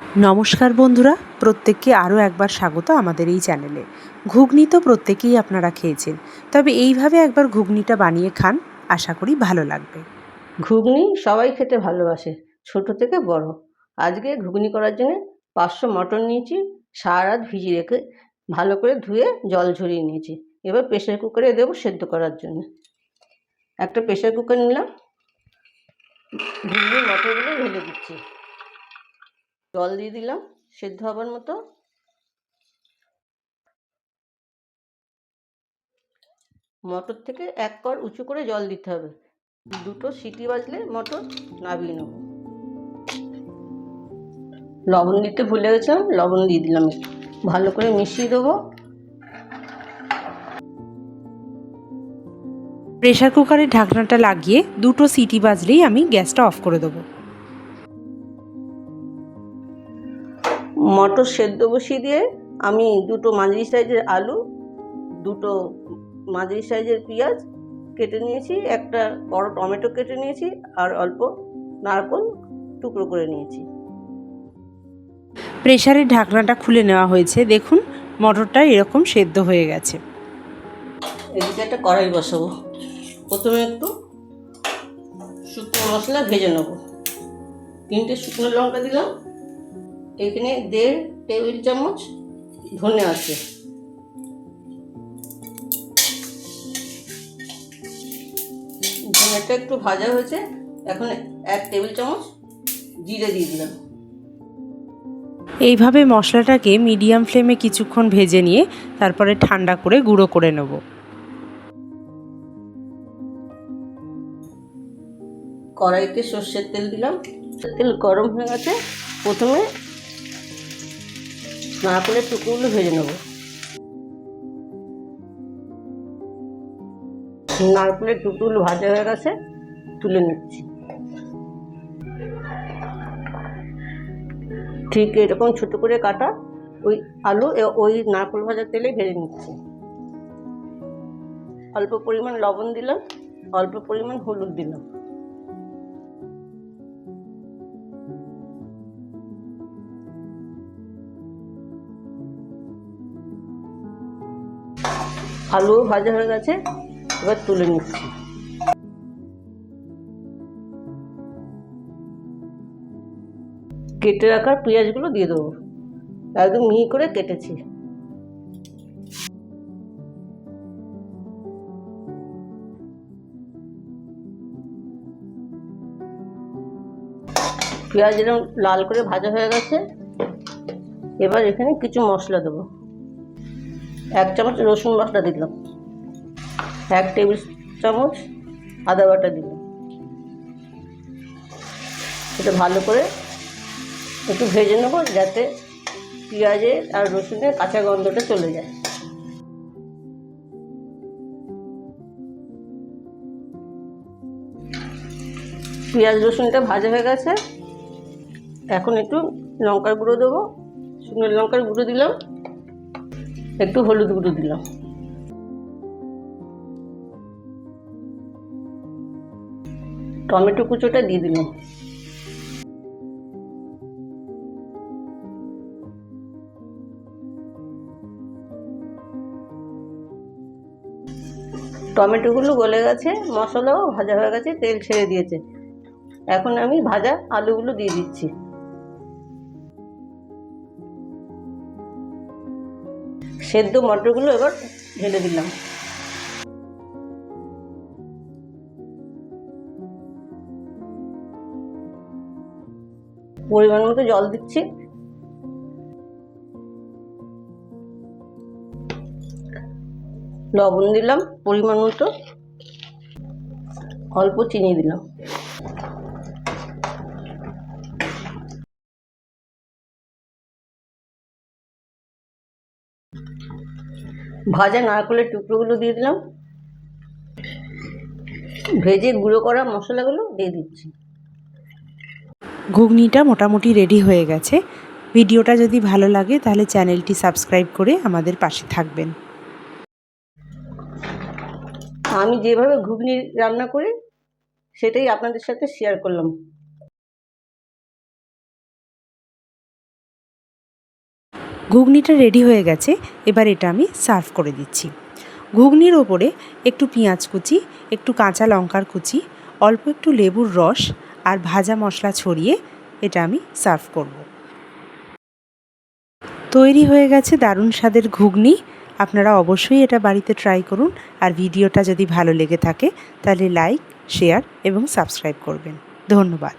নমস্কার বন্ধুরা, প্রত্যেককে আরও একবার স্বাগত আমাদের এই চ্যানেলে। ঘুগনি তো প্রত্যেকেই আপনারা খেয়েছেন, তবে এইভাবে একবার ঘুগনিটা বানিয়ে খান, আশা করি ভালো লাগবে। ঘুগনি সবাই খেতে ভালোবাসে, ছোট থেকে বড়। আজকে ঘুগনি করার জন্য পাঁচশো মটন নিয়েছি, সারা রাত ভিজিয়ে রেখে ভালো করে ধুয়ে জল ঝরিয়ে নিয়েছি। এবার প্রেশার কুকারে দেবো সেদ্ধ করার জন্য। একটা প্রেশার কুকার নিলাম ঘুগনি মটরগুলো ঢেলে দিচ্ছি। জল দিয়ে দিলাম, সেদ্ধ হবার মতো। মটর থেকে এক কর উঁচু করে জল দিতে হবে। দুটো সিটি বাজলে মটর নামিয়ে নেব। লবণ দিতে ভুলে গেছিলাম, লবণ দিয়ে দিলাম ভালো করে মিশিয়ে দেবো। প্রেশার কুকারের ঢাকনাটা লাগিয়ে দুটো সিটি বাজলেই আমি গ্যাসটা অফ করে দেবো। মটর সেদ্ধ বসিয়ে দিয়ে আমি দুটো মাঝারি সাইজের আলু দুটো মাঝারি সাইজের পেঁয়াজ কেটে নিয়েছি একটা বড় টমেটো কেটে নিয়েছি আর অল্প নারকল টুকরো করে নিয়েছি। প্রেশারের ঢাকনাটা খুলে নেওয়া হয়েছে। দেখুন মটরটা এরকম সেদ্ধ হয়ে গেছে। এদিকে একটা কড়াই বসাবো। প্রথমে একটু শুকনো মশলা ভেজে নেব। তিনটে শুকনো লঙ্কা দিলাম। এখানে দেড় টেবিল চামচ ধনে আছে। ধনেটা একটু ভাজা হয়েছে এখন এক টেবিল চামচ জিরে দিয়ে দিলাম। এইভাবে মশলাটাকে মিডিয়াম ফ্লেমে কিছুক্ষণ ভেজে নিয়ে তারপরে ঠান্ডা করে গুঁড়ো করে নেব। কড়াইতে সর্ষের তেল দিলাম। তেল গরম হয়ে গেছে। প্রথমে নারকেলের টুকরোগুলো ভেজে নেব। নারকেলের টুকরোগুলো ভাজা হয়ে গেছে, তুলে নিচ্ছি। ঠিক এরকম ছোট করে কাটা ওই আলু ওই নারকেল ভাজার তেলে ভেজে নিচ্ছি। অল্প পরিমাণ লবণ দিলাম, অল্প পরিমাণ হলুদ দিলাম। আলু ভাজা হয়ে গেছে, এবার তুলে নিচ্ছি। কেটে রাখা পেঁয়াজগুলো দিয়ে দেবো। একদম মিহি করে কেটেছি। পেঁয়াজ এরকম লাল করে ভাজা হয়ে গেছে। এবার এখানে কিছু মশলা দেবো। এক চামচ রসুন বাটা দিলাম। এক টেবিল চামচ আদা বাটা দিলাম। এটা ভালো করে একটু ভেজে নেব যাতে পেঁয়াজের আর রসুনের কাঁচা গন্ধটা চলে যায়। পেঁয়াজ রসুনটা ভাজা হয়ে গেছে। এখন একটু লঙ্কার গুঁড়ো দেবো। শুকনো লঙ্কার গুঁড়ো দিলাম। একটু হলুদ গুঁড়ো দিলাম। টমেটো কুচোটা দিয়ে দিলাম। টমেটোগুলো গলে গেছে, মশলাও ভাজা হয়ে গেছে, তেল ছেড়ে দিয়েছে। এখন আমি ভাজা আলুগুলো দিয়ে দিচ্ছি। সেদ্ধ মটরগুলো এবার ঢেলে দিলাম। পরিমাণ মতো জল দিচ্ছি। লবণ দিলাম পরিমাণ মতো। অল্প চিনি দিলাম। ভাজা নারকেলের টুকরোগুলো দিয়ে দিলাম। ভেজে গুঁড়ো করা মশলাগুলো দিয়ে দিচ্ছি। ঘুগনিটা মোটামুটি রেডি হয়ে গেছে। ভিডিওটা যদি ভালো লাগে তাহলে চ্যানেলটি সাবস্ক্রাইব করে আমাদের পাশে থাকবেন। আমি যেভাবে ঘুগনি রান্না করি সেটাই আপনাদের সাথে শেয়ার করলাম। ঘুগনিটা রেডি হয়ে গেছে, এবার এটা আমি সার্ভ করে দিচ্ছি। ঘুগনির ওপরে একটু পেঁয়াজ কুচি, একটু কাঁচা লঙ্কার কুচি, অল্প একটু লেবুর রস আর ভাজা মশলা ছড়িয়ে এটা আমি সার্ভ করব। তৈরি হয়ে গেছে দারুণ স্বাদের ঘুগনি। আপনারা অবশ্যই এটা বাড়িতে ট্রাই করুন আর ভিডিওটা যদি ভালো লেগে থাকে, তাহলে লাইক শেয়ার এবং সাবস্ক্রাইব করবেন। ধন্যবাদ।